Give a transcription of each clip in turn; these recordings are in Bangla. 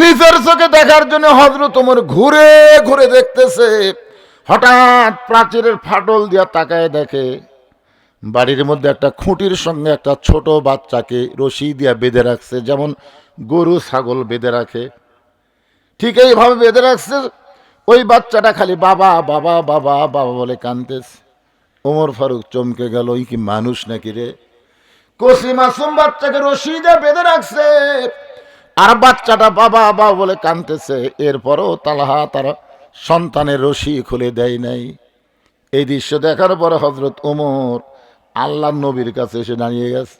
নিজের চোখে দেখার জন্য হজরত তোমার ঘুরে ঘুরে দেখতেছে। হঠাৎ প্রাচীরের ফাটল দিয়া তাকায় দেখে, বাড়ির মধ্যে একটা খুঁটির সঙ্গে একটা ছোট বাচ্চাকে রশি দিয়া বেঁধে রাখছে, যেমন গরু, ছাগল বেঁধে রাখে। ঠিক এইভাবে বেঁধে রাখছে, ওই বাচ্চাটা খালি বাবা বাবা বাবা বাবা বলে কানতেছে। ওমর ফারুক চমকে গেল ওই কি মানুষ নাকি রে? কসি মাসুম বাচ্চাকে রশি দিয়ে বেঁধে রাখছে। আর বাচ্চাটা বাবা বা বলে কানতেছে। এরপরও তালাহা তার সন্তানের রশি খুলে দেয় নাই। এই দৃশ্য দেখার পরে হজরত ওমর আল্লাহ নবীর কাছে এসে দাঁড়িয়ে গেছে।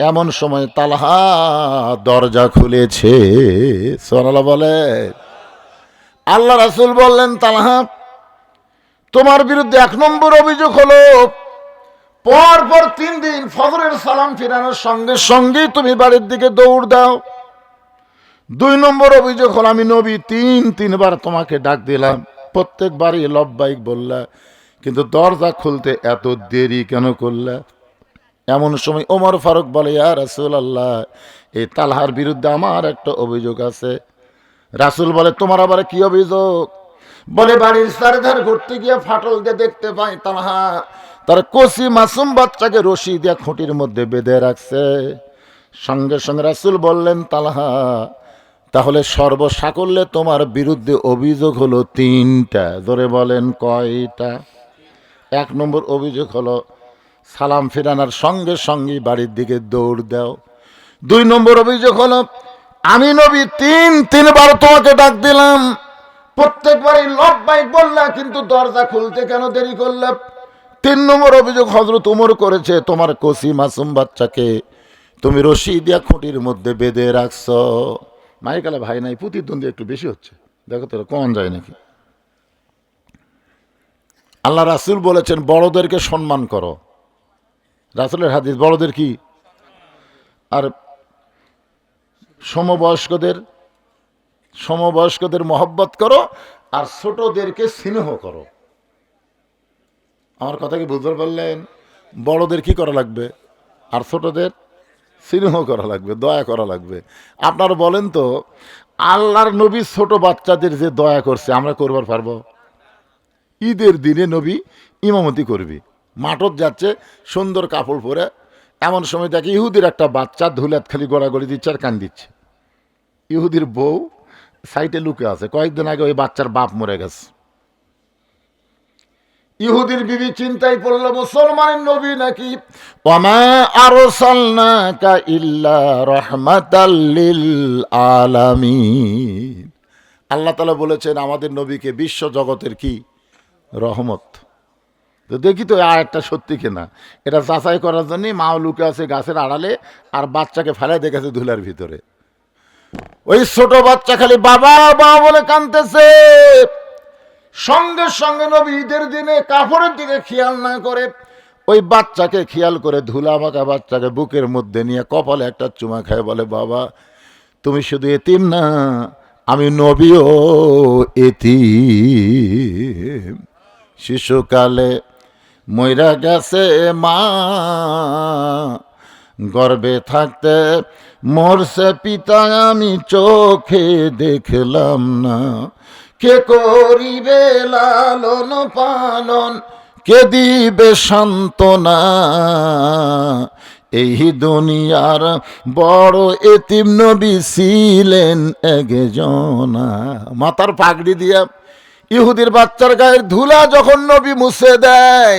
এমন সময় তালহা দরজা খুলেছে। সোনালা বলে, আল্লাহ রাসুল বললেন, তালহা, তোমার বিরুদ্ধে এক নম্বর অভিযোগ হলো পর পর তিন দিন ফজরের সালাম ফিরানোর সঙ্গে সঙ্গেই তুমি বাড়ির দিকে দৌড় দাও। দুই নম্বর অভিযোগ হল, আমি নবী তিন, তিনবার তোমাকে ডাক দিলাম। প্রত্যেকবারই লব্বাইক বললা, কিন্তু দরজা খুলতে এত দেরি কেন করলা? এমন সময় ওমর ফারুক বলে, ইয়া রাসুল আল্লাহ এই তালহার বিরুদ্ধে আমার একটা অভিযোগ আছে। রাসুল বলে, তোমার আবার কি অভিযোগ? বলে, বাড়ির চারিধার ঘুরতে গিয়ে ফাটল দিয়ে দেখতে পাই তালহা। তার কষি মাসুম বাচ্চাকে রশি দিয়ে খুঁটির মধ্যে বেঁধে রাখছে। সঙ্গে সঙ্গে রাসুল বললেন, তালহা তাহলে সর্বসাকল্যে তোমার বিরুদ্ধে অভিযোগ হলো তিনটা। ধরে বলেন কয়টা? এক নম্বর অভিযোগ হলো, সালাম ফেরানোর সঙ্গে সঙ্গে বাড়ির দিকে দৌড় দাও। দুই নম্বর অভিযোগ হলো, আমি নবী তিন, তিনবার তোমাকে ডাক দিলাম। প্রত্যেকবারই লব্বাই বললা, কিন্তু দরজা খুলতে কেন দেরি করলে? তিন নম্বর অভিযোগ হজরত উমর করেছে, তোমার কসি মাসুম বাচ্চাকে তুমি রশি দিয়া খুঁটির মধ্যে বেঁধে রাখছ। মাইকালে ভাই নাই, প্রতিদ্বন্দ্বী একটু বেশি হচ্ছে। দেখো তোরা কম যায় নাকি? আল্লাহ রাসুল বলেছেন, বড়দেরকে সম্মান করো। রাসুলের হাদিস, বড়দের কি? আর সমবয়স্কদের সমবয়স্কদের মহব্বত করো, আর ছোটদেরকে স্নেহ করো। আমার কথা কি বুঝতে পারলেন? বড়দের কি করা লাগবে? আর ছোটদের? স্নেহ করা লাগবে, দয়া করা লাগবে। আপনারা বলেন তো, আল্লাহর নবী ছোট বাচ্চাদের যে দয়া করছে, আমরা করবার পারব? ঈদের দিনে নবী ইমামতি করবি। মাঠত যাচ্ছে, সুন্দর কাপড় পরে, এমন সময় দেখে ইহুদির একটা বাচ্চা ধুলাত খালি গড়াগড়ি দিচ্ছে আর কান দিচ্ছে। ইহুদির বউ সাইটে লুকে আছে, কয়েকদিন আগে ওই বাচ্চার বাপ মরে গেছে। ইহুদির বিবি চিন্তায় পড়ল, মুসলমানের নবী নাকি? ওমা আরসালনাকা ইল্লা রাহমাতাল লিল আলামিন। আল্লাহ তাআলা বলেছেন, আমাদের নবীকে বিশ্ব জগতের কি? রহমত। তো দেখি তো আরেকটা সত্যি কিনা। এটা যাচাই করার জন্য মাও লুকে আছে গাছের আড়ালে আর বাচ্চাকে ফেলে দেখেছে ধুলার ভিতরে। ওই ছোট বাচ্চা খালি বাবা বাবা বলে কানতেছে সঙ্গে সঙ্গে নবী ঈদের দিনে কাপড়ের দিকে খেয়াল না করে ওই বাচ্চাকে খেয়াল করে ধুলা মাখা বাচ্চাকে বুকের মধ্যে নিয়ে কপালে একটা চুমা খায়, বলে, বাবা, তুমি শুধু এতিম না, আমি নবীও এতিম। শিশুকালে মইরা গেছে মা, গর্বে থাকতে মরছে পিতা আমি চোখে দেখলাম না। কে করিবে লালন পালন? কে দিবে সান্ত্বনা? এই দুনিয়ার বড় এতিম নবী ছিলেন একজনা। মাথার পাগড়ি দিয়া ইহুদির বাচ্চার গায়ের ধুলা যখন নবী মুছে দেয়,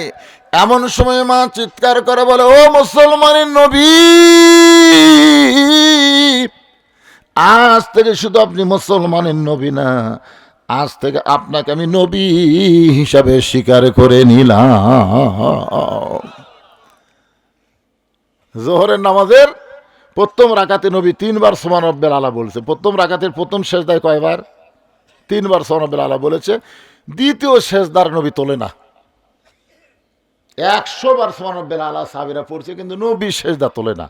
এমন সময় মা চিৎকার করে বলে, ও মুসলমানের নবী, আজ থেকে শুধু আপনি মুসলমানের নবী না আজ থেকে আপনাকে আমি নবী হিসাবে স্বীকার করে নিলাম। জোহরের নামাজের প্রথম রাকাতে নবী তিনবার সমান রব্বের আলা বলছে। প্রথম রাকাতের প্রথম শেষদায় কয়বার? তিনবার সনবের আলা বলেছে। দ্বিতীয় শেষদার নবী তোলে না। একশো বার সনবের আলা সাবিরা পড়ছে, কিন্তু নবী শেষদা তোলে না।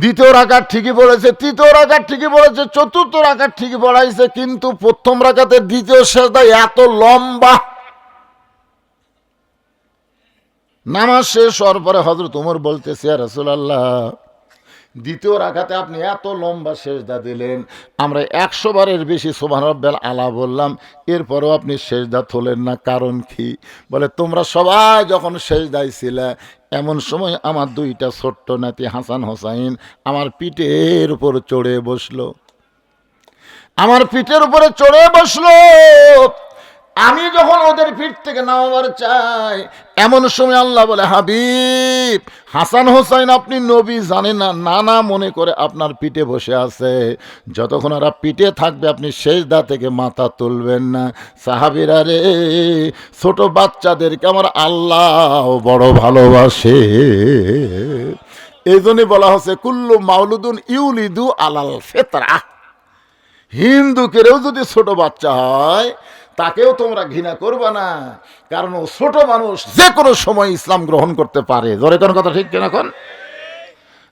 দ্বিতীয় রাখার ঠিকই বলেছে, তৃতীয় রাখার ঠিকই বলেছে, চতুর্থ রাখার ঠিকই বলাইছে, কিন্তু প্রথম রাখাতে দ্বিতীয় সেজদা এত লম্বা। নামাজ শেষ হওয়ার পরে হজরত উমর বলতেছে রসুল আল্লাহ দ্বিতীয় রাখাতে আপনি এত লম্বা সেজদা দিলেন। আমরা একশো বারের বেশি সোমান রব্বেল আলা বললাম, এরপরেও আপনি সেজদা তোলেন না, কারণ কি? বলে, তোমরা সবাই যখন সেজদায় ছিলে, এমন সময় আমার দুইটা ছোট্ট নাতি হাসান হোসাইন আমার পিঠের উপর চড়ে বসল। আমার পিঠের উপরে চড়ে বসল। আমি যখন ওদের পিঠ থেকে নামাবার চাই এমন সময় আল্লাহ বলে, হাবিব, হাসান হোসাইন আপনি নবী জানেন না, নানা মনে করে আপনার পিঠে বসে আছে। যতক্ষণ ওরা পিঠে থাকবে, আপনি শেষ দা থেকে মাথা তুলবেন না। সাহাবিরা রে, ছোট বাচ্চাদেরকে আমার আল্লাহ বড় ভালোবাসে। এই জন্যই বলা হচ্ছে, কুল্লু মাউলুদুন ইউলিদু আলাল ফেতরা। হিন্দুকেরও যদি ছোট বাচ্চা হয় তাকেও তোমরা ঘৃণা করবে না। কারণ ও ছোট মানুষ, যে কোনো সময় ইসলাম গ্রহণ করতে পারে। জোরে কোন কথা ঠিক কেন এখন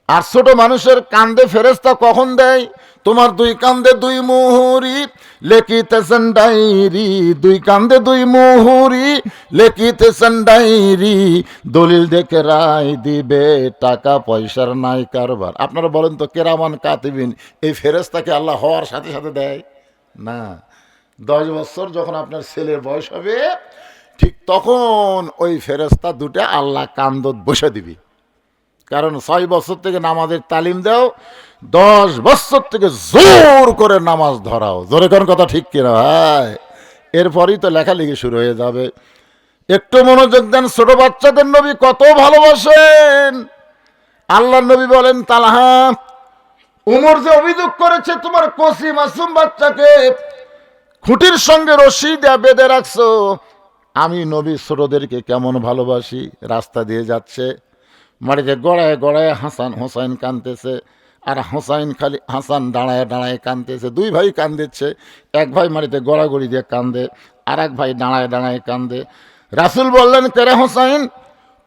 আর ছোট মানুষের কান্দে ফেরেস্তা কখন দেয়? তোমার দুই কান্দে দুই মুহুরি, লেখিতেছেন ডাইরি দুই কান্দে দুই মুহুরি, লেখিতেছেন ডাইরি দলিল দেখে রায় দিবে, টাকা পয়সার নাই কারবার। আপনারা বলেন তো কেরামান কাতিবিন, এই ফেরেস্তাকে আল্লাহ হওয়ার সাথে সাথে দেয়? না। দশ বছর যখন আপনার ছেলের বয়স হবে, ঠিক তখন ওই ফেরেস্তা দুটো আল্লাহ কান্দত বসে দিবি। কারণ ছয় বছর থেকে নামাজের তালিম দাও, দশ বছর থেকে জোর করে নামাজ ধরাও। জোরে কোন কথা ঠিক কিনা? ভাই এরপরই তো লেখালেখি শুরু হয়ে যাবে। একটু মনোযোগ দেন, ছোট বাচ্চাদের নবী কত ভালোবাসেন। আল্লাহ নবী বলেন, তালাহা, উমর যে অভিযোগ করেছে, তোমার কসি মাসুম বাচ্চাকে খুঁটির সঙ্গে রশি দেয়া বেঁধে রাখছো। আমি নবী ছোটদেরকে কেমন ভালোবাসি, রাস্তা দিয়ে যাচ্ছে, মাটিতে গড়ায় গড়ায় হাসান হোসাইন কানতেছে আর হোসাইন খালি হাসান দাঁড়ায় দাঁড়ায় কানতেছে দুই ভাই কান্দিচ্ছে এক ভাই মাটিতে গড়াগড়ি দিয়ে কান্দে আর এক ভাই দাঁড়ায় দাঁড়ায় কান্দে রাসুল বললেন কেরে হোসাইন?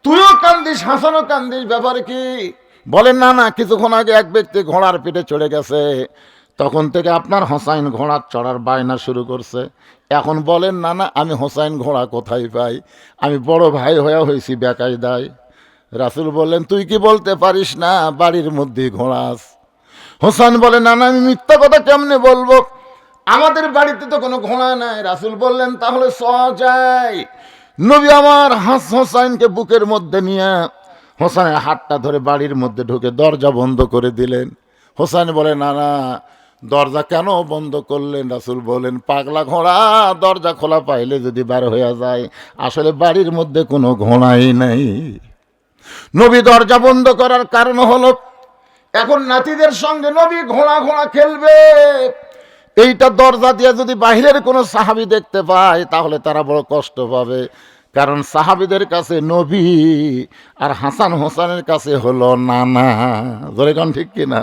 তুইও কান্দিস, হাসানও কান্দিস, ব্যাপার কি? বলেন, না না, কিছুক্ষণ আগে এক ব্যক্তি ঘোড়ার পিঠে চড়ে গেছে তখন থেকে আপনার হোসাইন ঘোড়ার চড়ার বায়না শুরু করছে। এখন বলেন, না না, আমি হোসাইন ঘোড়া কোথায় পাই? আমি বড় ভাই হয়ে হয়েছি বেকায়দায়। রাসুল বললেন, তুই কি বলতে পারিস না? বাড়ির মধ্যে ঘোড়াস হোসাইন বলে, না না, আমি মিথ্যা কথা কেমনে বলব? আমাদের বাড়িতে তো কোনো ঘোড়া নাই। রাসুল বললেন, তাহলে স সজাই নবী আমার হাস হোসাইনকে বুকের মধ্যে নিয়ে হোসাইনের হাতটা ধরে বাড়ির মধ্যে ঢুকে দরজা বন্ধ করে দিলেন। হোসাইন বলে, না না দরজা কেন বন্ধ করলেন? রাসুল বলেন, পাগলা ঘোড়া, দরজা খোলা পাইলে যদি বার হয়ে যায়, আসলে বাড়ির মধ্যে কোনো ঘোড়াই নাই। নবী দরজা বন্ধ করার কারণ হলো, এখন নাতিদের সঙ্গে নবী ঘোড়া ঘোড়া খেলবে। এইটা দরজা দিয়ে যদি বাহিরের কোনো সাহাবি দেখতে পায়, তাহলে তারা বড় কষ্ট পাবে। কারণ সাহাবিদের কাছে নবী আর হাসান হোসানের কাছে হলো নানা। ধরে কারণ ঠিক কিনা?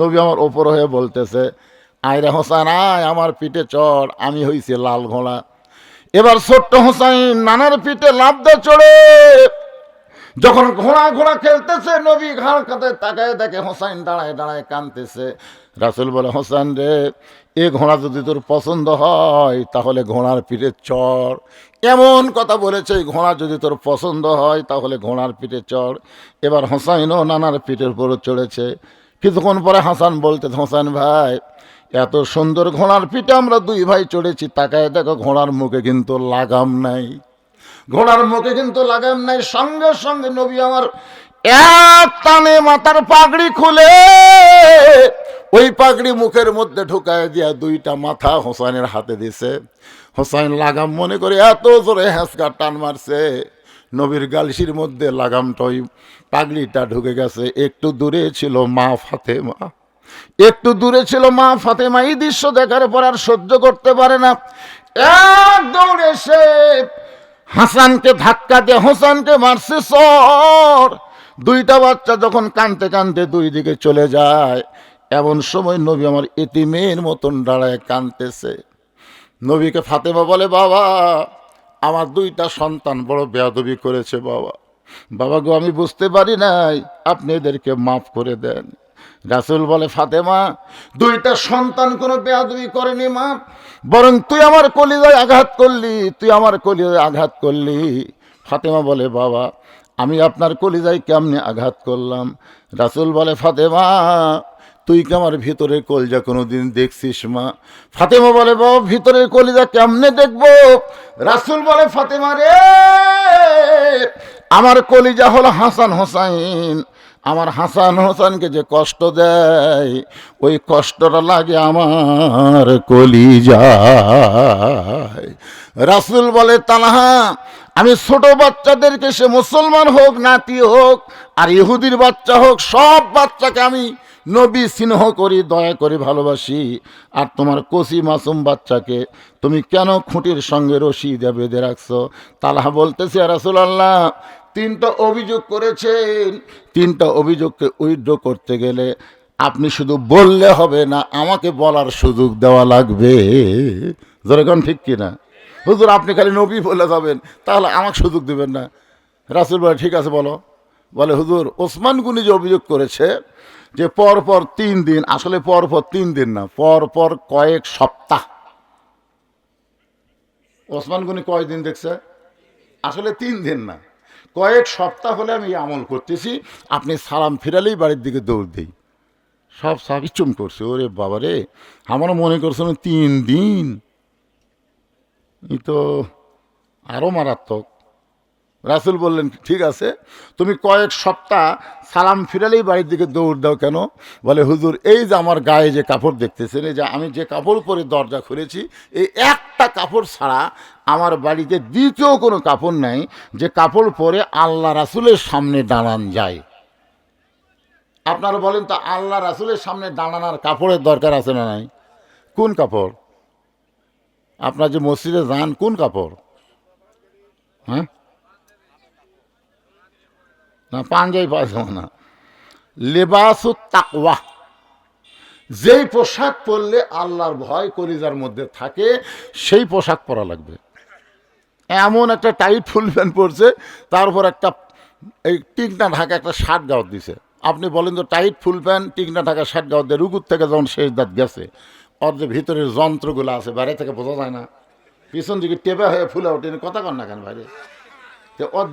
নবী আমার ওপর হয়ে বলতেছে আয়রা হোসান, আয়, আমার পিঠে চড়, আমি হইছি লাল ঘোড়া। এবার ছোট্ট হোসাইন নানার পিঠে লাভ দিয়ে চড়ে। যখন ঘোড়া ঘোড়া খেলতেছে, নবী ঘাড় কাতে তাকায় দেখে হোসাইন দাঁড়ায় দাঁড়ায় কানতেছে রাসুল বলে হোসাইন রে, এ ঘোড়া যদি তোর পছন্দ হয়, তাহলে ঘোড়ার পিঠে চড়। এমন কথা বলেছে ঘোড়া যদি তোর পছন্দ হয়, তাহলে ঘোড়ার পিঠে চড়। এবার হোসাইনও নানার পিঠের উপর চড়েছে। কিছুক্ষণ পরে হাসান বলতে হোসাইন ভাই, এত সুন্দর ঘোড়ার পিঠে আমরা দুই ভাই চড়েছি, তাকায় দেখো ঘোড়ার মুখে কিন্তু লাগাম নাই। ঘোড়ার মুখে কিন্তু লাগাম নাই, সঙ্গে সঙ্গে নবী আমার এক টানে মাথার পাগড়ি খুলে, ওই পাগড়ি মুখের মধ্যে ঢুকায় দিয়া দুইটা মাথা হোসাইনের হাতে দিছে। হোসাইন লাগাম মনে করে এত জোরে হ্যাঁসকা টান মারছে। নবীর গালসির মধ্যে লাগামটা ওই পাগড়িটা ঢুকে গেছে। একটু দূরে ছিল মা ফাতেমা। একটু দূরে ছিল মা ফাতেমা, এই দৃশ্য দেখার পর আর সহ্য করতে পারে না। এক দৌড়ে এসে হাসানকে ধাক্কা দিয়ে হোসানকে মারছে সর। দুইটা বাচ্চা যখন কানতে কানতে দুই দিকে চলে যায়, এমন সময় নবী আমার এতিমের মতন দাঁড়ায় কানতেছে। নবীকে ফাতেমা বলে, বাবা আমার দুইটা সন্তান বড় বেয়াদবি করেছে বাবা। বাবা গো, আমি বুঝতে পারি নাই, আপনি এদেরকে মাফ করে দেন। রাসুল বলে, ফাতেমা, দুইটা সন্তান কোনো বেয়াদবি করেনি, মা। বরং তুই আমার কলিজায় আঘাত করলি, তুই আমার কলিজায় আঘাত করলি। ফাতেমা বলে, বাবা, আমি আপনার কলিজায় কেমনে আঘাত করলাম? রাসুল বলে, ফাতেমা তুই কি আমার ভিতরের কলিজা কোনোদিন দেখছিস, মা? ফাতেমা বলে, বাবা, ভিতরের কলিজা কেমনে দেখব? রাসুল বলে, ফাতেমা রে, আমার কলিজা হলো হাসান হোসাইন। আমার হাসান হোসেনকে যে কষ্ট দেয়, ওই কষ্টটা লাগে আমার কলিজায়। রাসুল বলে তালাহা আমি ছোট বাচ্চাদেরকে সে মুসলমান হোক, নাতি হোক, আর ইহুদির বাচ্চা হোক, সব বাচ্চাকে আমি নবী স্নেহ করি, দয়া করে, ভালোবাসি। আর তোমার কচি মাসুম বাচ্চাকে তুমি কেন খুঁটির সঙ্গে রশি দিয়ে বেঁধে রাখছো? তালাহা বলতেছে রাসুল আল্লাহ তিনটা অভিযোগ করেছেন। তিনটা অভিযোগকে উইথড্র করতে গেলে আপনি শুধু বললে হবে না, আমাকে বলার সুযোগ দেওয়া লাগবে। যেরকম ঠিক কিনা? হুজুর, আপনি খালি নবী বলে যাবেন, তাহলে আমাকে সুযোগ দেবেন না। রাসুল বলে, ঠিক আছে, বলো। বলে, হুজুর, ওসমান গুনি যে অভিযোগ করেছে যে পর পর তিন দিন, আসলে পর পর তিন দিন না পর পর কয়েক সপ্তাহ। ওসমান গুনি কয়দিন দেখছে? আসলে তিন দিন না। কয়েক সপ্তাহ হলে আমি আমল করতেছি, আপনি সালাম ফিরালেই বাড়ির দিকে দৌড় দিই। সব সাবি চুম করছে, ওরে বাবা রে আমারও মনে করছিল তিন দিন। তো আরও মারাত্মক। রাসুল বললেন, ঠিক আছে, তুমি কয়েক সপ্তাহ সালাম ফিরালেই বাড়ির দিকে দৌড় দাও কেন? বলে, হুজুর, এই যে আমার গায়ে যে কাপড় দেখতেছেন, এই যে আমি যে কাপড় পরে দরজা খুলেছি, এই একটা কাপড় ছাড়া আমার বাড়িতে দ্বিতীয় কোনো কাপড় নাই, যে কাপড় পরে আল্লাহ রাসুলের সামনে দাঁড়ান যায়। আপনারা বলেন, তো আল্লাহ রাসুলের সামনে দাঁড়ানোর কাপড়ের দরকার আছে না নাই? কোন কাপড়? আপনার যে মসজিদে যান, কোন কাপড়? হ্যাঁ? না, পাঞ্জাবি না। লেবাসু তাকওয়া। যেই পোশাক পরলে আল্লাহর ভয় কলিজার মধ্যে থাকে, সেই পোশাক পরা লাগবে। এমন একটা টাইট ফুল প্যান্ট পরছে, তার উপর একটা, এই টিকনা ঢাকা একটা শার্ট গাওয়ার দিছে। আপনি বলেন তো, টাইট ফুল প্যান্ট, টিকনা ঢাকা শার্ট গাওয়ার দিয়ে রুকুর থেকে যখন শেষ দাঁত গেছে, ওর যে ভিতরের যন্ত্রগুলো আছে, বাইরে থেকে বোঝা যায় না। পিছন দিকে টেপে হয়ে ফুলে ওঠে, কথা কর না কেন বাইরে তো ওর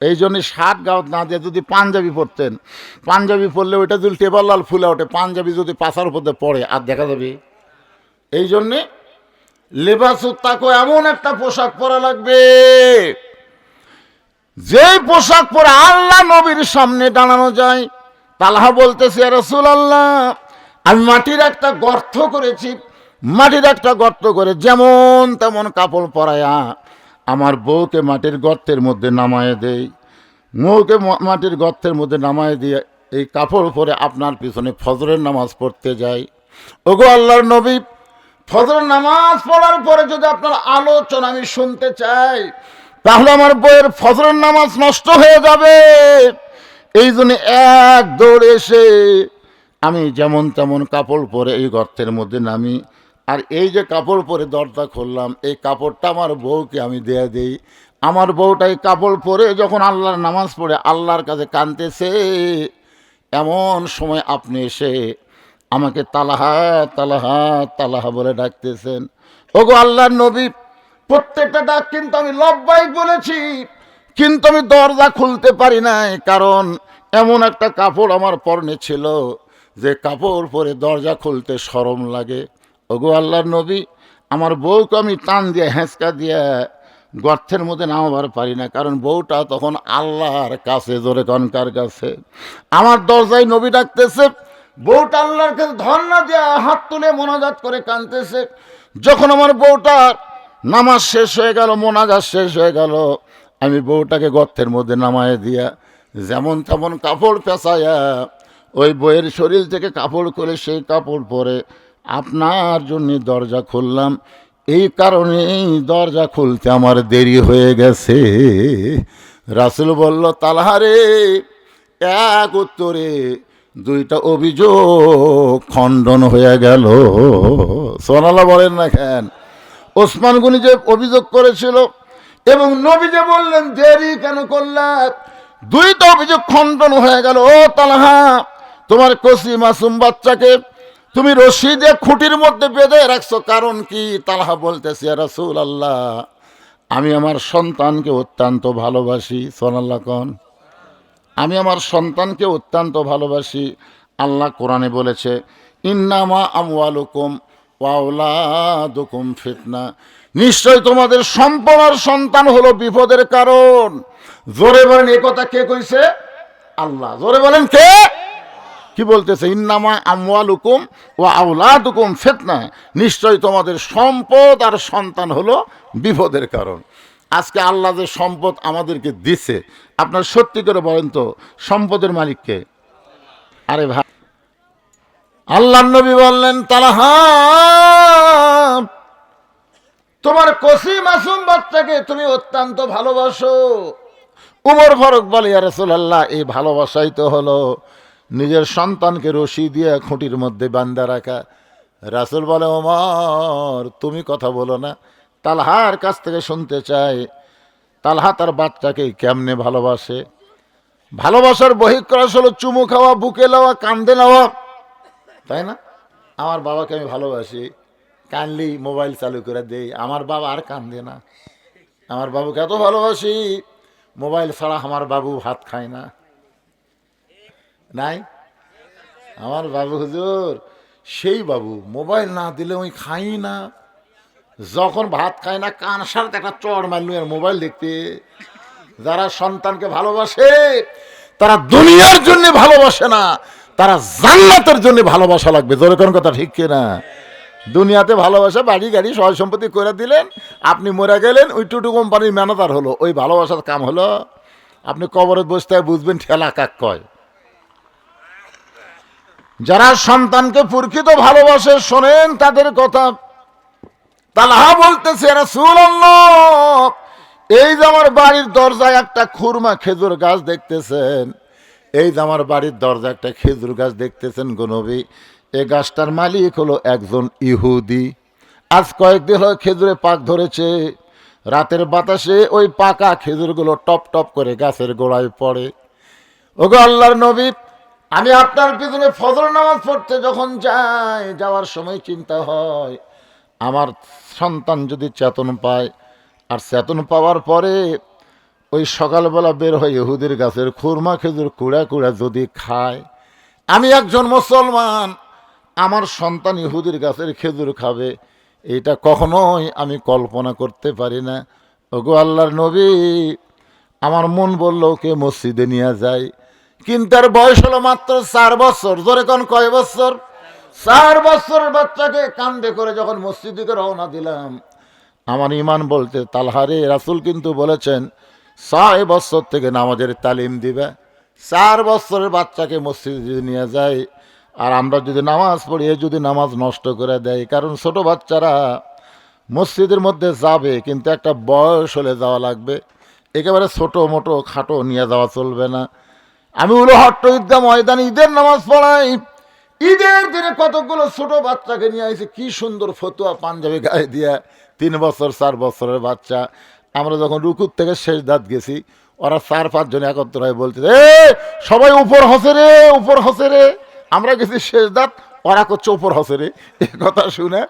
এই জন্য শার্ট গাউত না দিয়ে যদি পাঞ্জাবি পরতেন, পাঞ্জাবি পরলে ওইটা যদি টেবল লাল ফুলে ওঠে, পাঞ্জাবি যদি পাশার উপর পড়ে, আর দেখা যাবে? এই জন্যে লেবাস তাকে এমন একটা পোশাক পরা লাগবে। যেই পোশাক পরে আল্লাহ নবীর সামনে দাঁড়ানো যায়, তালাহা বলতেছে রসুল আল্লাহ আমি মাটির একটা গর্ত করেছি, মাটির একটা গর্ত করে যেমন তেমন কাপড় পরায়া আমার বউকে মাটির গর্তের মধ্যে নামায় দেই। বউকে ম- মাটির গর্তের মধ্যে নামায় দিয়ে এই কাপড় পরে আপনার পিছনে ফজরের নামাজ পড়তে যাই। ওগো আল্লাহর নবী, ফজরের নামাজ পড়ার পরে যদি আপনার আলোচনা আমি শুনতে চাই, তাহলে আমার বইয়ের ফজরের নামাজ নষ্ট হয়ে যাবে। এই জন্য এক দৌড়ে এসে আমি যেমন তেমন কাপড় পরে এই গর্তের মধ্যে নামি আর এই যে কাপড় পরে দরজা খুললাম, এই কাপড়টা আমার বউকে আমি দেয়া দেই। আমার বউটা এই কাপড় পরে যখন আল্লাহর নামাজ পড়ে, আল্লাহর কাছে কানতেছে এমন সময় আপনি এসে আমাকে তালাহা তালাহা তালাহা বলে ডাকতেছেন। ওগো আল্লাহর নবী, প্রত্যেকটা ডাক কিন্তু আমি লব্বাইক বলেছি, কিন্তু আমি দরজা খুলতে পারি নাই, কারণ এমন একটা কাপড় আমার পরনে ছিল, যে কাপড় পরে দরজা খুলতে সরম লাগে। ওগো আল্লাহর নবী, আমার বউকে আমি টান দিয়ে, হেঁচকা দিয়ে গর্থের মধ্যে নামাবার পারি না, কারণ বউটা তখন আল্লাহর কাছে, জোরে কনকার কাছে? আমার দরজায় নবী ডাকতেছে, বউটা আল্লাহর কাছে ধর্ণা দিয়ে হাত তুলে মোনাজাত করে কানতেছে যখন আমার বউটা নামাজ শেষ হয়ে গেল, মোনাজাত শেষ হয়ে গেল, আমি বউটাকে গর্তের মধ্যে নামায় দিয়া যেমন তেমন কাপড় পেঁচায়া ওই বইয়ের শরীর থেকে কাপড় করে সেই কাপড় পরে আপনার জন্য দরজা খুললাম। এই কারণেই দরজা খুলতে আমার দেরি হয়ে গেছে। রাসুল বলল তালহারে এক উত্তরে দুইটা অভিযোগ খণ্ডন হয়ে গেল। সোনালা বলেন না কেন? ওসমান গনি যে অভিযোগ করেছিল এবং নবী যে বললেন, দেরি কেন করলেন দুইটা অভিযোগ খণ্ডন হয়ে গেল। ও তালহা, তোমার কসি মাসুম বাচ্চাকে তুমি রশি দিয়ে খুঁটির মধ্যে বেঁধে রাখছো, কারণ কি? তালহা বলতেছে রাসূল আল্লাহ আমি আমার সন্তানকে অত্যন্ত ভালোবাসি। সোনাল্লা কন? আমি আমার সন্তানকে অত্যন্ত ভালোবাসি। আল্লাহ কোরআনে বলেছে, ইন্নামা আমওয়ালুকুম ওয়াউলাদুকুম ফিতনা। নিশ্চয় তোমাদের সম্পদ আর সন্তান হলো বিপদের কারণ। জোরে বলেন, এ কথা কে কইছে? আল্লাহ। জোরে বলেন, কে? কি বলতেছে? ইন্নামা আমওয়ালুকুম ওয়া আউলাদুকুম ফিতনা। নিশ্চয় তোমাদের সম্পদ আর সন্তান হলো বিপদের কারণ। আজকে আল্লাহ যে সম্পদ আমাদেরকে দিছে, আপনার সত্যি করে বলেন তো, সম্পদের মালিককে আরে ভাই, আল্লাহ নবী বললেন, তালাহা, তোমার কসি মাসুম বাচ্চাকে তুমি অত্যন্ত ভালোবাসো। উমর ফারুক বলে আল্লাহ এই ভালোবাসাই তো হলো। নিজের সন্তানকে রশি দিয়ে খুঁটির মধ্যে বান্দা রাখা। রাসুল বলে, ওমর, তুমি কথা বলো না। তালহার কাছ থেকে শুনতে চাই। তালহা তার বাচ্চাকে কেমনে ভালোবাসে? ভালোবাসার বহিঃক্রস হলো চুমু খাওয়া, বুকে নেওয়া কান্দে নেওয়া। তাই না? আমার বাবাকে আমি ভালোবাসি। কানলি মোবাইল চালু করে দেই। আমার বাবা আর কান্দে না। আমার বাবুকে এত ভালোবাসি। মোবাইল ছাড়া আমার বাবু ভাত খায় না। নাই? আমার বাবু হুজুর, সেই বাবু, মোবাইল না দিলে ওই খাই না। যখন ভাত খায় না, কান সারতে একটা চড় মারলু আর মোবাইল দেখতে। যারা সন্তানকে ভালোবাসে, তারা দুনিয়ার জন্য ভালোবাসে না, তারা জান্নাতের জন্য ভালোবাসা লাগবে। জোরে কোন কথা ঠিক না? দুনিয়াতে ভালোবাসা, বাড়ি গাড়ি, সয় সম্পত্তি করে দিলেন, আপনি মরে গেলেন ওই টুটু কোম্পানির ম্যানেজার হলো। ওই ভালোবাসার কাম হলো, আপনি কবরে বসতে বুঝবেন ঠেলা কাক কয়। যারা সন্তানকে প্রকৃত ভালোবাসে, শোনেন তাদের কথা। তালাহা বলতেছে এই যে আমার বাড়ির দরজায় একটা খুরমা খেজুর গাছ দেখতেছেন, এই যে আমার বাড়ির দরজায় একটা খেজুর গাছ দেখতেছেন গনবী এই গাছটার মালিক হলো একজন ইহুদি। আজ কয়েকদিন হলো খেজুরে পাক ধরেছে, রাতের বাতাসে ওই পাকা খেজুরগুলো টপ টপ করে গাছের গোড়ায় পড়ে। ওগো আল্লাহর নবী আমি আপনার পিছনে ফজর নামাজ পড়তে যখন যাই, যাওয়ার সময় চিন্তা হয়, আমার সন্তান যদি চেতন পায়, আর চেতন পাওয়ার পরে ওই সকালবেলা বের হয় ইহুদির গাছের খুরমা, খেজুর কুড়া কুড়া যদি খায়, আমি একজন মুসলমান, আমার সন্তান ইহুদির গাছের খেজুর খাবে, এটা কখনোই আমি কল্পনা করতে পারি না। ওগো আল্লাহর নবী, আমার মন বলল, ওকে মসজিদে নিয়ে যায় কিন্তু তার বয়স হলো মাত্র চার বছর। ধরে কোন কয় বছর? চার বছরের বাচ্চাকে কান্দে করে যখন মসজিদ দিকে রওনা দিলাম। আমার ইমান বলতে তালহারে রাসুল কিন্তু বলেছেন, ছয় বছর থেকে নামাজের তালিম দিবে। চার বছরের বাচ্চাকে মসজিদে যদি নিয়ে যায়, আর আমরা যদি নামাজ পড়ি, এ যদি নামাজ নষ্ট করে দেয়। কারণ ছোট বাচ্চারা মসজিদের মধ্যে যাবে, কিন্তু একটা বয়স হলে যাওয়া লাগবে। একেবারে ছোটো মোটো খাটো নিয়ে যাওয়া চলবে না। আমি উলো হট্ট ঈদগাহ ময়দানে ঈদের নামাজ পড়াই। ঈদের দিনে কতগুলো ছোট বাচ্চাকে নিয়ে আসে কি সুন্দর ফতুয়া পাঞ্জাবি গায়ে দিয়া, তিন বছর, চার বছরের বাচ্চা। আমরা যখন রুকুর থেকে শেষ দাঁত গেছি, ওরা চার পাঁচজন একত্র হয়ে বলছে, এ, সবাই উপর হসে রে, উপর হসে রে। আমরা গেছি শেষ দাঁত, ওরা করছে উপর হসে রে। এ কথা শুনে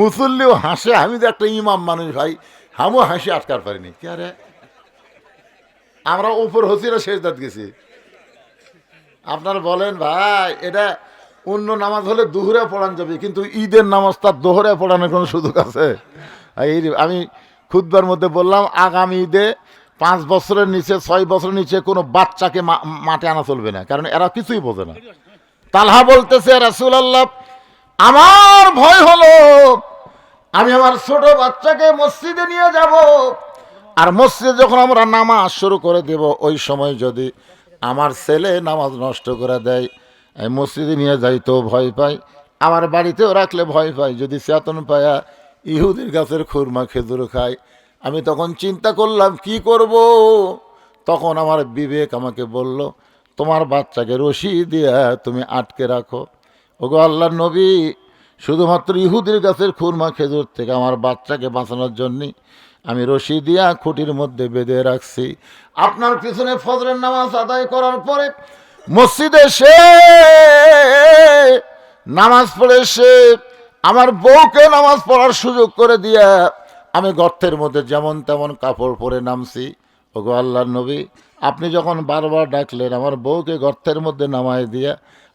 মুসল্লিও হাসে, আমি যে একটা ইমাম মানুষ ভাই আমিও হাসি আটকার পারিনি। কে আরে আমরা উপর হসিরা শেষ দাঁত গেছি। আপনার বলেন, ভাই, এটা অন্য নামাজ হলে দুহরে পড়ান যাবে, কিন্তু ঈদের নামাজ তার দোহরে পড়ানোর কোনো সুযোগ আছে? আমি খুদবার মধ্যে বললাম, আগামী ঈদে পাঁচ বছরের নিচে, ছয় বছরের নিচে কোনো বাচ্চাকে মাঠে আনা চলবে না, কারণ এরা কিছুই বোঝে না। তালহা বলতেছে রাসুল আল্লাহ আমার ভয় হলো, আমি আমার ছোট বাচ্চাকে মসজিদে নিয়ে যাব, আর মসজিদে যখন আমরা নামাজ শুরু করে দেব, ওই সময় যদি আমার ছেলে নামাজ নষ্ট করে দেয় মসজিদে নিয়ে যাই তো ভয় পাই আমার বাড়িতেও রাখলে ভয় পাই যদি চেতন পায়া ইহুদির গাছের খুরমা খেজুর খায়। আমি তখন চিন্তা করলাম, কি করব? তখন আমার বিবেক আমাকে বলল, তোমার বাচ্চাকে রশি দিয়ে তুমি আটকে রাখো। ওগো আল্লাহ নবী, শুধুমাত্র ইহুদির গাছের খুরমা খেজুর থেকে আমার বাচ্চাকে বাঁচানোর জন্যে আমি রশি দিয়া খুঁটির মধ্যে বেঁধে রাখছি। আপনার পিছনে ফজরের নামাজ আদায় করার পরে মসজিদে সে নামাজ পড়ে সে আমার বউকে নামাজ পড়ার সুযোগ করে দিয়া আমি গর্তের মধ্যে যেমন তেমন কাপড় পরে নামছি। ওগো আল্লাহর নবী, আপনি যখন বারবার ডাকলেন আমার বউকে গর্তের মধ্যে নামায় দিয়া,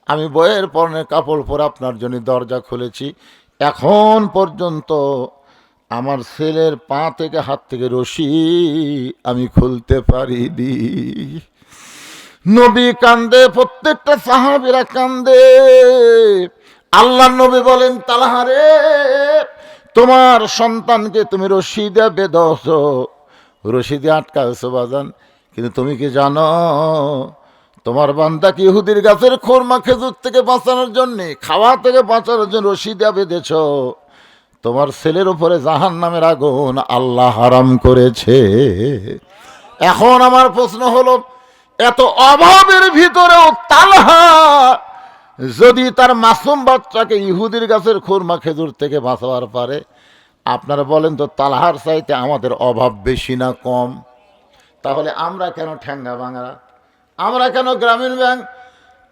আমি বইয়ের পরনে কাপড় পরে আপনার জন্য দরজা খুলেছি। এখন পর্যন্ত আমার ছেলের পা থেকে হাত থেকে রশি আমি খুলতে পারিনি। নবী কান্দে, প্রত্যেকটা সাহাবিরা কান্দে। আল্লাহ নবী বলেন, তালাহারে, তোমার সন্তানকে তুমি রশি দিয়ে বেদস রশি দিয়ে আটকাছো বাজান, কিন্তু তুমি কি জানো, তোমার বান্দা কি ইহুদির গাছের খোরমা খেজুর থেকে বাঁচানোর জন্যে, খাওয়া থেকে বাঁচানোর জন্য রশি দিয়ে বেঁধেছ তোমার ছেলের উপরে জাহান নামের আগুন আল্লাহ হারাম করেছে। এখন আমার প্রশ্ন হলো, এত অভাবের ভিতরেও তালহা, যদি তার মাসুম বাচ্চাকে ইহুদির গাছের খুরমা খেজুর থেকে বাঁচাবার পারে, আপনারা বলেন তো তালহার চাইতে আমাদের অভাব বেশি না কম? তাহলে আমরা কেন ঠ্যাঙ্গা বাংলা আমরা কেন গ্রামীণ ব্যাংক?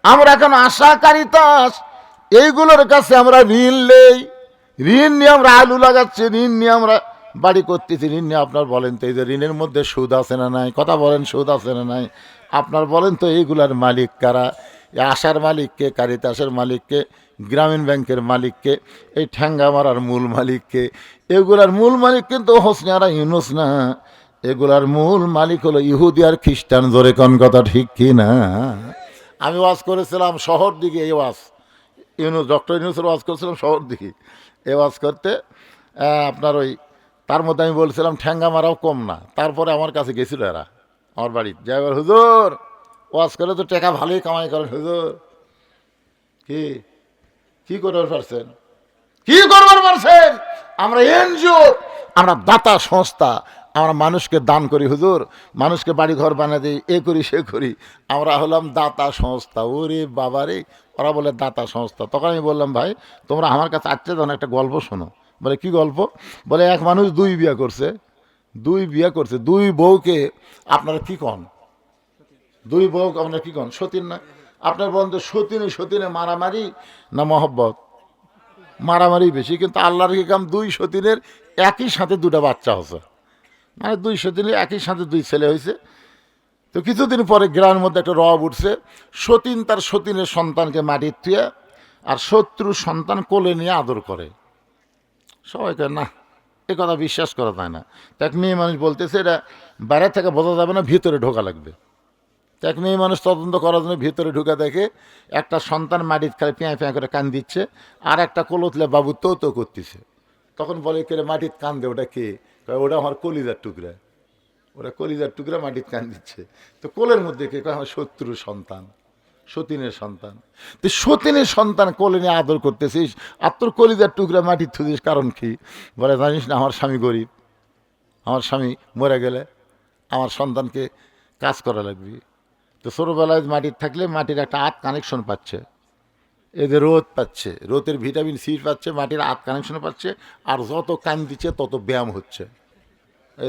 আমরা কেন আশা কারিতাস এইগুলোর কাছে আমরা ঋণ নেই। ঋণ নিয়ে আমরা আলু লাগাচ্ছি, ঋণ নিয়ে আমরা বাড়ি করতেছি, ঋণ নিয়ে আপনার বলেন তো এই যে ঋণের মধ্যে সুদ আছে না নাই? কথা বলেন, সুদ আছে না নাই? আপনার বলেন তো এইগুলার মালিক কারা? আশার মালিককে কারিতাসের মালিককে গ্রামীণ ব্যাংকের মালিককে এই ঠ্যাঙ্গা মারার মূল মালিককে এগুলার মূল মালিক কিন্তু হোসনারা ইউনুস না। এগুলার মূল মালিক হলো ইহুদি আর খ্রিস্টান, জোরে কোন কথা ঠিক কি না? আমি ওয়াজ করেছিলাম শহর দিকে, এই ওয়াজ। ইউনুস, ডক্টর ইউনুসের ওয়াজ করেছিলাম শহর দিকে। এই ওয়াজ করতে আপনার ওই, তার মধ্যে আমি বলছিলাম, ঠ্যাঙ্গা মারাও কম না। তারপরে আমার কাছে গেছিল এরা, আমার বাড়ি যাই এবার, হুজুর, ওয়াজ করে তো টাকা ভালোই কামাই করেন, হুজুর। কি? কি করবার পারছেন? কি করবার পারছেন? আমরা এনজিও, আমরা দাতা সংস্থা, আমরা মানুষকে দান করি, হুজুর। মানুষকে বাড়ি ঘর বানিয়ে দিই, এ করি, সে করি। আমরা হলাম দাতা সংস্থা। ওরে বাবারে ওরা বলে, দাতা সংস্থা। তখন আমি বললাম, ভাই, তোমরা আমার কাছে আচ্ছা তখন একটা গল্প শোনো। বলে, কি গল্প? বলে, এক মানুষ দুই বিয়ে করছে। দুই বিয়ে করছে। দুই বউকে আপনারা কি কন? দুই বউ আপনারা কি কন? সতীন না? আপনার বন্ধু সতীনে সতীনে মারামারি না মহব্বত? মারামারি বেশি, কিন্তু আল্লাহর কি কাম দুই সতীনের একই সাথে দুটা বাচ্চা হচ্ছে মানে দুই সতীনের একই সাথে দুই ছেলে হয়েছে। তো কিছুদিন পরে গ্রামের মধ্যে একটা রব উঠছে। সতীন তার সতীনের সন্তানকে মাটির থুয়ে আর শত্রু সন্তান কোলে নিয়ে আদর করে। সবাই কয়, না, এ কথা বিশ্বাস করা যায় না। এক মেয়ে মানুষ বলতেছে, এটা বাইরে থেকে বোঝা যাবে না, ভিতরে ঢোকা লাগবে। এক মেয়ে মানুষ তদন্ত করার জন্য ভিতরে ঢুকে দেখে একটা সন্তান মাটির খালি পেঁয়া পেঁয়া করে কান দিচ্ছে, আর একটা কলতলে বাবু তো তো করতেছে। তখন বলে কেড়ে মাটির কান দে, ওটা কে? ওটা আমার কলিজার টুকরা। ওরা কলিজার টুকরা মাটির কান দিচ্ছে। তো কোলের মধ্যে কে কয়? আমার শত্রু সন্তান, সতীনের সন্তান। তো সতীনের সন্তান কোলে নিয়ে আদর করতেছিস, আর তোর কলিজার টুকরা মাটির থুদিস কারণ কি? বলে, জানিস না, আমার স্বামী গরিব। আমার স্বামী মরে গেলে আমার সন্তানকে কাজ করা লাগবে। তো ছোটোবেলায় মাটির থাকলে মাটির একটা আত কানেকশন পাচ্ছে। এদের রোদ পাচ্ছে, রোদের ভিটামিন সি পাচ্ছে, মাটির আত কানেকশন পাচ্ছে, আর যত কান দিচ্ছে, তত ব্যায়াম হচ্ছে।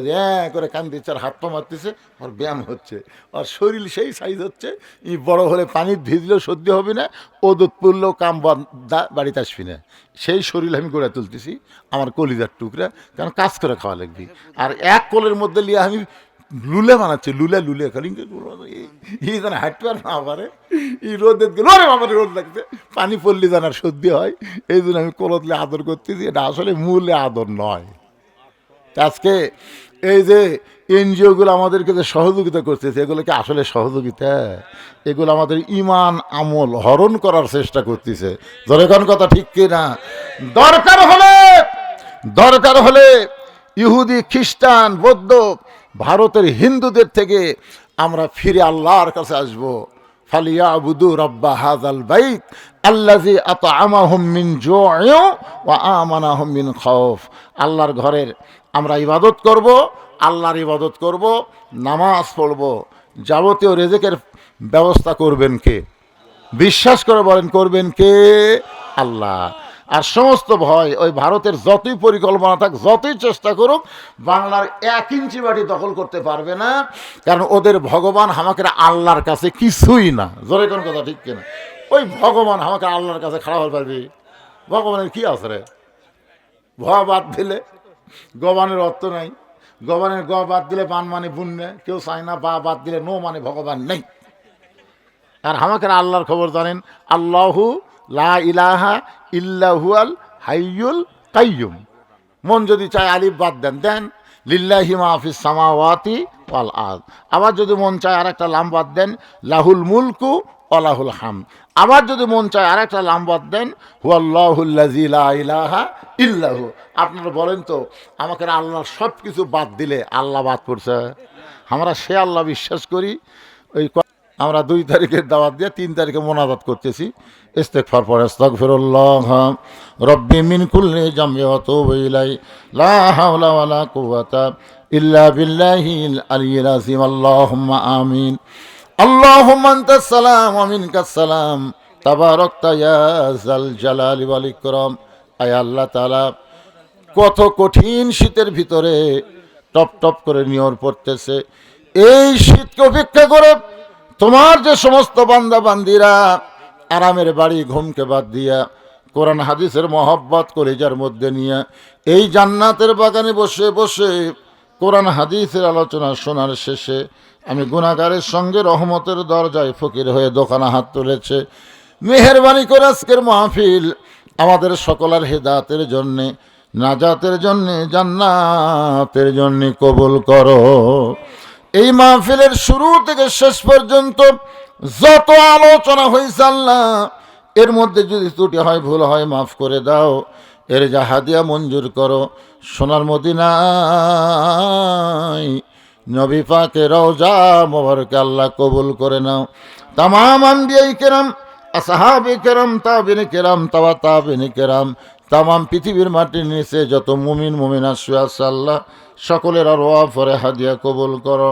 হ্যাঁ করে কান দিচ্ছে আর হাত পা মারতেছে আর ব্যায়াম হচ্ছে। আর শরীর সেই সাইজ হচ্ছে, ই বড় হলে পানি ভিজলেও সহ্য হবে না, ও দুধ পড়লেও কাম বাড়িতে আসবি না। সেই শরীর আমি গড়ে তুলতেছি, আমার কলিজার টুকরা, কারণ কাজ করে খাওয়া লাগবে। আর এক কোলের মধ্যে লিয়ে আমি লুলে বানাচ্ছি, লুলে লুলে, খালি এই যেন হাঁটতে পারে না পারে এই রোদে গেল আমার রোদ লাগছে। পানি পড়লে যেন আর সর্দি হয়, এই জন্য আমি কোলতলে আদর করতেছি, এটা আসলে মূলে আদর নয়। আজকে এই যে এনজিওগুলো আমাদেরকে যে সহযোগিতা করতেছে, এগুলো কি আসলে সহযোগিতা? এগুলো আমাদের ইমান, আমল হরণ করার চেষ্টা করতেছে। যখন কথা ঠিক কি না? দরকার হলে দরকার হলে ইহুদি, খ্রিস্টান, বৌদ্ধ, ভারতের হিন্দুদের থেকে আমরা ফিরে আল্লাহর কাছে আসব। ফালিয়া আবুদু রব্বা হাজাল বাইত আল্লাজি আত আমাহম মিন জোয় ও আমানাহম মিন খৌফ আল্লাহর ঘরের আমরা ইবাদত করব, আল্লাহর ইবাদত করব, নামাজ পড়ব। যাবতীয় রেজেকের ব্যবস্থা করবেন কে? বিশ্বাস করে বলেন, করবেন কে? আল্লাহ। আর সমস্ত ভয়, ওই ভারতের যতই পরিকল্পনা থাক, যতই চেষ্টা করুক, বাংলার এক ইঞ্চি বাটি দখল করতে পারবে না। কারণ ওদের ভগবান আমাকে আল্লাহর কাছে কিছুই না। জোরে কোন কথা, ঠিক কিনা? ওই ভগবান আমাকে আল্লাহর কাছে খারাপ হতে পারবি ভগবানের কি আছে রে? ভয় বাদ দিলে গবানের অর্থ নাই। গবানের গ বাদ দিলে বান মানে বুননে কেউ চায় না বা বাদ দিলে নো মানে ভগবান নেই। আর আমাকে আল্লাহর খবর জানেন, আল্লাহু লা ইলাহা ইল্লাহুয়াল হাইয়ুল কাইয়ুম। মন যদি চায় আলিফ বাদ দেন দেন, লিল্লাহি মাহফিস সামাওয়াতি ওয়াল আবার যদি মন চায় আর একটা লাম বাদ দেন, লাহুল মুলকু ওলাহুল হাম আবার যদি মন চায় আর একটা লাম বাদ দেন ইলাহা ইল্লাহু। আপনারা বলেন তো, আমাকে আল্লাহর সব কিছু বাদ দিলে আল্লাহ বাদ পড়ছে? আমরা সে আল্লাহ বিশ্বাস করি। ওই আমরা দুই তারিখের দাওয়াত দিয়ে তিন তারিখে মোনাজাত করতেছি। ইস্তেকফার পরে আস্তাগফিরুল্লাহ। রব্বি মিন কুল্লি ওয়া তুবু ইলাই লা হাওলা ওয়ালা কুওয়াতা ইল্লা বিল্লাহিল আলিয়্যিল আযীম। আল্লাহুম্মা আমিন। আয় আল্লাহ কত কঠিন শীতের ভিতরে টপ টপ করে নিয়র পড়তেছে। এই শীতকে উপেক্ষা করে তোমার যে সমস্ত বান্দা বান্দিরা আরামের বাড়ি ঘুমকে বাদ দিয়া কোরআন হাদিসের মহব্বত কলিজার মধ্যে নিয়ে এই জান্নাতের বাগানে বসে বসে কোরআন হাদিসের আলোচনা শোনার শেষে আমি গুণাগারের সঙ্গে রহমতের দরজায় ফকির হয়ে দোকানে হাত তুলেছে। মেহরবানি করে আজকের মাহফিল আমাদের সকলের হেদাতের জন্যে, নাজাতের জন্যে, জান্নাতের জন্যে কবুল করো। এই মাহফিলের শুরু থেকে শেষ পর্যন্ত যত আলোচনা হয়েছে আল্লাহ, এর মধ্যে যদি ত্রুটি হয়, ভুল হয়, মাফ করে দাও। এর যা হাদিয়া মঞ্জুর করো। সোনার মদিনায় নবী পাকে রওজা মোবারকে আল্লাহ কবুল করে নাও। তামাম আম্বিয়াই কেরাম আসাহাবে কেরাম তাবিনে কেরাম তাওয়া তাবিনে কেরাম তামাম পৃথিবীর মাটির নিচে যত মুমিন মুমিন আসু আল্লাহ, সকলের আর পরে হাদিয়া কবুল করো।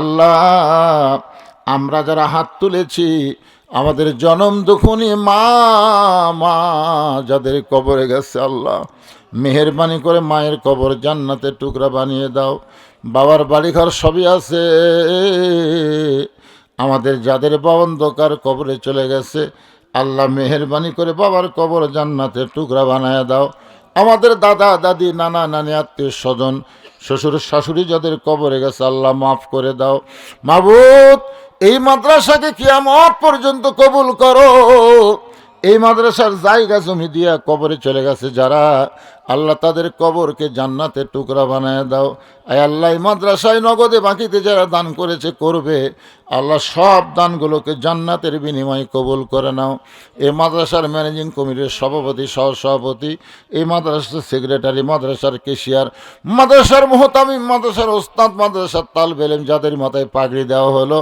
আল্লাহ, আমরা যারা হাত তুলেছি, আমাদের জনম দুখুনি মা মা যাদের কবরে গেছে আল্লাহ মেহরবানি করে মায়ের কবর জান্নাতের টুকরা বানিয়ে দাও। বাবার বাড়িঘর সবই আছে। আমাদের যাদের অন্ধকার কবরে চলে গেছে, আল্লাহ মেহরবানি করে বাবার কবর জান্নাতের টুকরা বানায় দাও। আমাদের দাদা, দাদি, নানা, নানি, আত্মীয় স্বজন, শ্বশুর, শাশুড়ি যাদের কবরে গেছে, আল্লাহ মাফ করে দাও। মাবুদ, এই মাদ্রাসাকে কি কিয়ামত পর্যন্ত কবুল করো। এই মাদ্রাসার জায়গা জমি দিয়া কবরে চলে গেছে যারা আল্লাহ তাদের কবরকে জান্নাতের টুকরা বানায় দাও। আয় আল্লাহ মাদ্রাসায় নগদে বাকিতে যারা দান করেছে, করবে। আল্লাহ সব দানগুলোকে জান্নাতের বিনিময়ে কবুল করে নাও। এই মাদ্রাসার ম্যানেজিং কমিটির সভাপতি, সহসভাপতি, এই মাদ্রাসার সেক্রেটারি, মাদ্রাসার কেশিয়ার, মাদ্রাসার মোহতামিম, মাদ্রাসার ওস্তাদ, মাদ্রাসার তাল বেলেম যাদের মাথায় পাগড়ি দেওয়া হলো,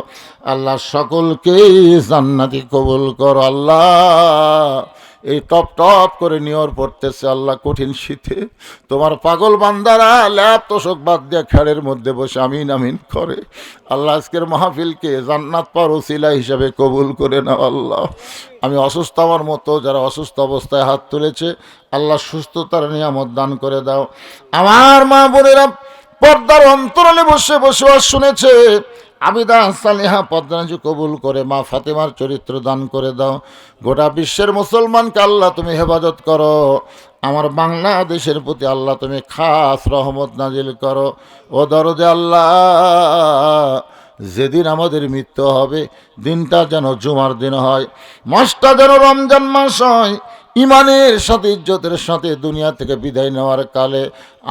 আল্লাহ সকলকেই জান্নাতি কবুল কর, আল্লাহ। এই টপ টপ করে নিয়র পড়তেছে আল্লাহ কঠিন শীতে। তোমার পাগল বান্দারা ল্যাপ তোষক বাদ দিয়ে খেড়ের মধ্যে বসে আমিন আমিন করে। আল্লাহ আজকের মাহফিলকে জান্নাত পার ওসিলা হিসাবে কবুল করে নাও আল্লাহ। আমি অসুস্থ আমার মতো যারা অসুস্থ অবস্থায় হাত তুলেছে, আল্লাহ সুস্থতার নিয়ামত দান করে দাও। আমার মা বোনেরা পর্দার অন্তরালে বসে বসে শুনেছে। আবিদা সালিহা পদ্মাঞ্জু কবুল করে, মা ফাতেমার চরিত্র দান করে দাও। গোটা বিশ্বের মুসলমানকে আল্লাহ তুমি হেফাজত করো। আমার বাংলাদেশের প্রতি আল্লাহ তুমি খাস রহমত নাজিল করো। ও দরদে আল্লাহ, যেদিন আমাদের মৃত্যু হবে, দিনটা যেন জুমার দিন হয়। মাসটা যেন রমজান মাস হয়। ইমানের সাথে, ইজ্জতের সাথে দুনিয়া থেকে বিদায় নেওয়ার কালে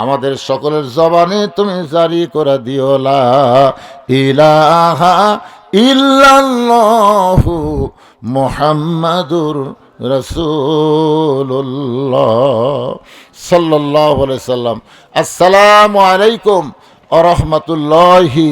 আমাদের সকলের জবানে তুমি জারি করে দিও, লা ইলাহা মুহাম্মাদুর রসুল্লাহ সাল্লাহ সাল্লাম আসসালামু আলাইকুম আ রহমতুল্লাহি